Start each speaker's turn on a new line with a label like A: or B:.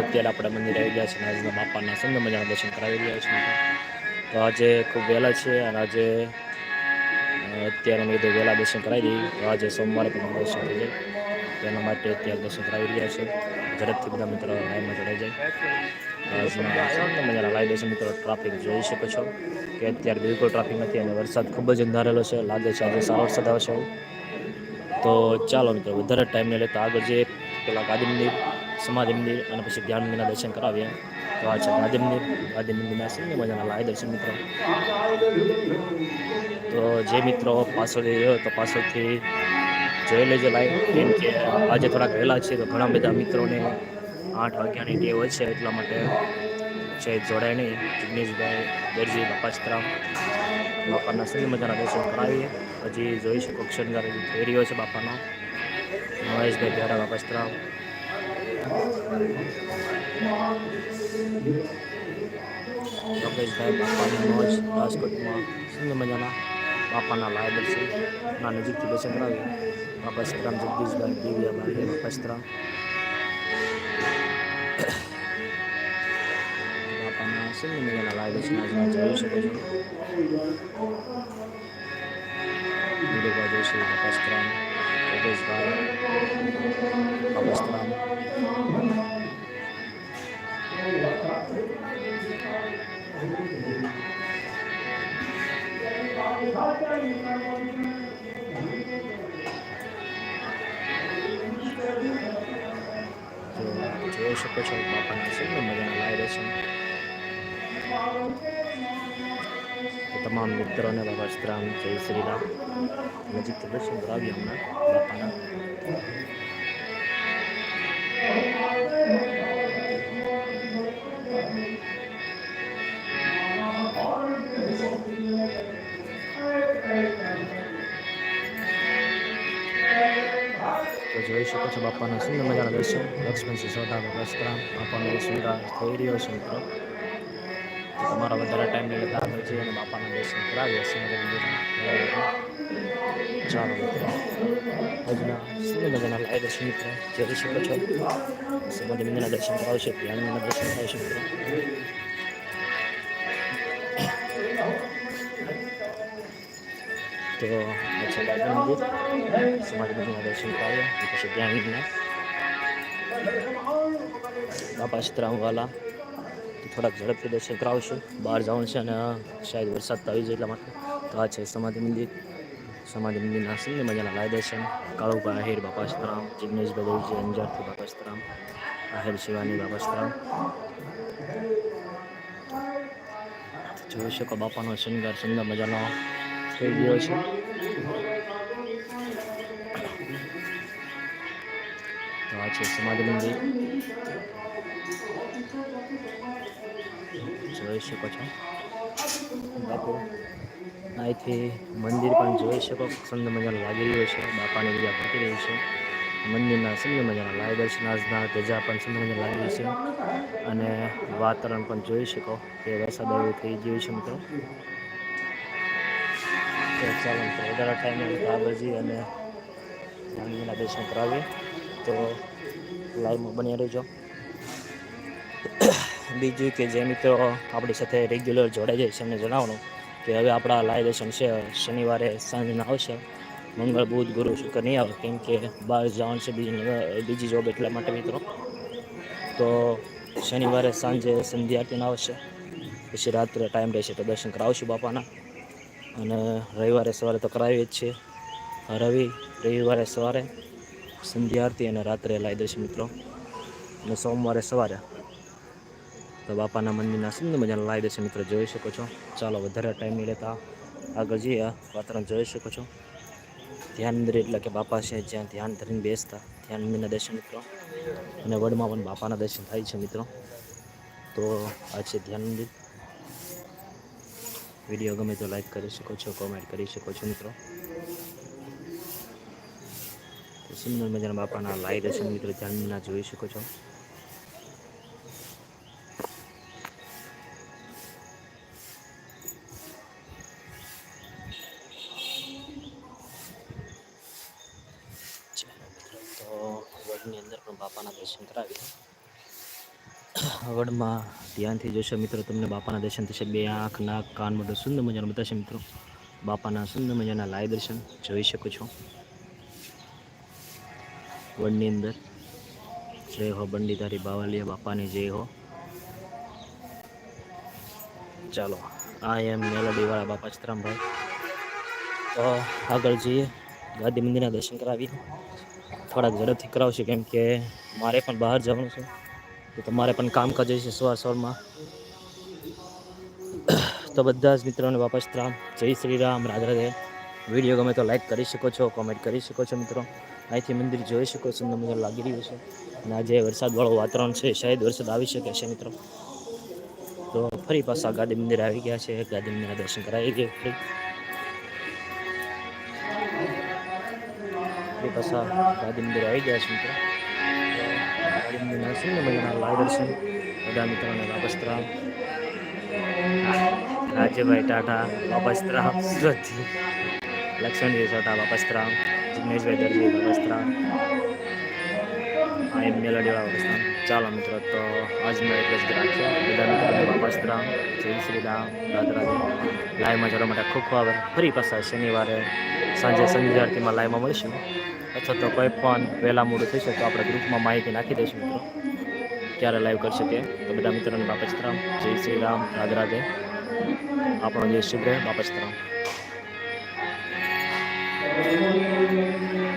A: અત્યારે આપણે મંદિરે આવી ગયા છે અને આજના બાપાના સુંદર મજાના દર્શન કરાવી રહ્યા છે. તો આજે ખૂબ વહેલા છે અને આજે અત્યારે મેં કીધું વહેલા દર્શન કરાવી દઈએ. તો આજે સોમવારે પણ દર્શન થઈ જાય. તેના માટે અત્યારે દર્શન કરાવી રહ્યા છે. ઝડપથી બધા મિત્રો લાઈનમાં જોડાઈ જાય. મજાના લાઈવ મિત્રો ટ્રાફિક જોઈ શકો છો કે અત્યારે બિલકુલ ટ્રાફિક નથી અને વરસાદ ખૂબ જ અંધારેલો છે. લાગે છે આજે સારો વરસાદ આવશે તો ચાલો મિત્રો, વધારે ટાઈમ નહીં લેતા આગળ જે પેલા ગાદી મંદિર સમાધિ મંદિર અને પછી ધ્યાન મંદિરના દર્શન કરાવીએ. તો આ છે ગાંધી મંદિર ગાંધી મંદિરના સુંદર મજાના લાય દર્શન મિત્રો. તો જે મિત્રો પાછળથી રહ્યો તો પાછળથી જોઈ લેજો લાઈવ. કેમ કે આજે થોડાક વહેલા છે તો ઘણા બધા મિત્રોને આઠ વાગ્યાની ટેવ હોય છે એટલા માટે છે જોડાય નહીં. જિગ્નેશભાઈ, દરજી બાપાસ્તરામ બાપાના સુંદર મજાના દર્શન કરાવીએ. હજી જોઈ શકો ક્ષણગાર થઈ રહ્યો છે બાપાનો. મહેશભાઈ પ્યારા બાપાસ્તરામ યોગેશભાઈ બાપાની મોજ રાજકોટમાં સુંદર મજાના બાપાના લાય દર્શન ના નજીકથી દર્શન કરાવીએ બાપાસ્તરામ જગદીશભાઈ દિવ્યાભાઈ બાપાસ્તરામ બાપાના સુંદર મજાના લાય દર્શન આજના જોઈ શકો છો વિડીયોભાઈ જોશી બાપાસ્તરામ યોગેશભાઈ બાપાસ્તરામ જોઈ શકો છો બાપાના સુંદર મજાના લાઈ રહેશે તમામ મિત્રોને બાબા શ્રામ જય શ્રી રામ નજીક દર્શન કરાવીએ હમણાં, બાપાના. જોઈ શકો છો બાપાના સુંદર મજાના દર્શન. લક્ષ્મણસિંહ સોઢા શ્રીરામ બાપાનો શૃંગાર થઈ રહ્યો છે મિત્રો. તમારો વધારે ટાઈમ નહીં લેતા આગળ જઈએ અને બાપાના દર્શન કરાવીએ મંદિરના ચાલો મિત્રો. આજના સુંદર મજાના લાય દર્શન મિત્રો જોઈ શકો છો. સમાધિ મંદિરના દર્શન કરાવશે. મંદિરના દર્શન કરાવશે મિત્રો. તો આ છે બાબા મંદિર સમાજ મંદિરના દર્શન કરાવ્યા અને પછી ધ્યાન મંદિરના બાપા સીતરામવાલા થોડાક ઝડપથી દર્શન કરાવશું. બહાર જવાનું છે અને શાયદ વરસાદ તો આવી જાય એટલા માટે. તો આ છે સમાધિ મંદિર. સમાધિ મંદિરના સુંદર મજાના લાય દર્શન. કાળુભાઈ આહિર બાપા સીતરામ જિગ્નેશભાઈ દેવજી, અંજારથી બાપા સીતરામ આહિર શિવાની બાપા સીતરામ જોઈ શકો બાપાનો શૃંગાર સુંદર મજાનો. થઈ ગયો છે. તો આ છે સમાધિ મંદિર. જોઈ શકો છો. બાપુ, અહીંથી મંદિર પણ જોઈ શકો. સુંદર મજાનું લાગી રહ્યું છે. બાપાની બીજા ફરતી રહી છે. મંદિરના સુંદર મજાના લાય દર્શન આજના ગજા પણ સુંદર મજા લાગી છે. અને વાતાવરણ પણ જોઈ શકો. કે વરસાદ એવું થઈ ગયું છે, મિત્રો. તો ચાલો મિત્રો વધારે ટાઈમ બાબાજી અને મંદિરના દર્શન કરાવીએ તો લાઈવમાં બની રહેજો. બીજું કે જે મિત્રો આપણી સાથે રેગ્યુલર જોડાઈ જાય છે, એમને જણાવવાનું કે હવે આપણા લાઈવ દર્શન છે, શનિવારે સાંજના આવશે. મંગળ, બુધ, ગુરુ, શુક્ર નહીં આવે, કેમ કે બહાર જવાનું છે, બીજી બીજી જોબ એટલા માટે મિત્રો. તો શનિવારે સાંજે સંધ્યા આવશે. પછી રાત્રે ટાઈમ રહેશે તો દર્શન કરાવશું બાપાના. અને રવિવારે સવારે તો કરાવીએ જ છીએ. રવિ, રવિવારે સવારે, સંધ્યા આરતી અને રાત્રે લાઈ દર્શન મિત્રો. અને સોમવારે સવારે તો બાપાના મંદિરના સુંદર મજાના લાઈ દર્શન મિત્રો જોઈ શકો છો. ચાલો વધારે ટાઈમ નહીં લેતા. આગળ જઈએ વાતાવરણ જોઈ શકો છો. ધ્યાન મંદિર એટલે કે બાપા છે જ્યાં ધ્યાન ધરીને બેસતા. ધ્યાન મંદિરના દર્શન મિત્રો. અને વડમાં પણ બાપાના દર્શન થાય છે મિત્રો. તો આ છે ધ્યાન મંદિર. વીડિયો ગમે તો લાઈક કરી શકો છો કોમેન્ટ કરી શકો છો મિત્રો. સુંદર મજાના બાપાના લાઈ દર્શન મિત્રો ધ્યાનના જોઈ શકો છો. વડની અંદર પણ બાપાના દર્શન કરાવીએ. વડમાં ધ્યાનથી જોશો મિત્રો, તમને બાપાના દર્શન થશે. બે આંખ નાક કાન મોઢું સુંદર મજાનું બતાવશે મિત્રો. બાપાના સુંદર મજાના લાય દર્શન જોઈ શકો છો. વડની અંદર. જય હો બંડીધારી બાવલિયા, બાપાની જય હો. ચાલો, આ એમ મેલોડીવાળા બાપા ચિત્રામભાઈ. તો આગળ જઈએ. ગાંધી મંદિરના દર્શન કરાવીએ. થોડાક ઝડપથી કરાવશું, કેમ કે મારે પણ બહાર જવાનું છે. તમારે પણ કામકાજ છે સવાર સવારમાં. તો બધા જ મિત્રોને વાપસ રામ જય શ્રી રામ, રાધે રાધે. વીડિયો ગમે તો લાઈક કરી શકો છો કોમેન્ટ કરી શકો છો મિત્રો. અહીંથી મંદિર જોઈ શકો છો મજા લાગી રહ્યું છે અને આજે વરસાદવાળું વાતાવરણ છે, શાયદ વરસાદ આવી શકે છે મિત્રો. તો ફરી પાછા ગાંધી મંદિર આવી ગયા છે, ગાંધી મંદિરના દર્શન કરાવી ગયા ફરી. ફરી પાછા ગાંધી મંદિર આવી ગયા છે મિત્રો. મંદિરના સુંદર મજાના લાઈવ દર્શન બધા મિત્રોને વાપસ રામ રાજ્યભાઈ ટાટા વાપસ રામ સુરતથી લક્ષ્મણજી ટાટા વાપસ રામ જિગ્નેશભાઈ દરજી વાપસ રામ આ એમ મેલડીવાળા વાપસ રામ ચાલો મિત્રો, તો આજનો એટલે જ રાખ્યો બધા મિત્રોને વાપસ રામ જય શ્રી રામ. રાધે રાધે લાઈવમાં જવા માટે ખૂબ ખૂબ ફરી પાછા શનિવારે સાંજે આરતીમાં લાઈવમાં મળીશું. અથવા તો કોઈ પણ વહેલા મોડું થશે તો આપણે ગ્રુપમાં માહિતી નાખી દઈશું મિત્રો. ક્યારે લાઈવ કરશે તે? તો બધા મિત્રોને બાપસ જય શ્રી રામ. રાધે આપણો જય શુભ રહે. બાપસ રામ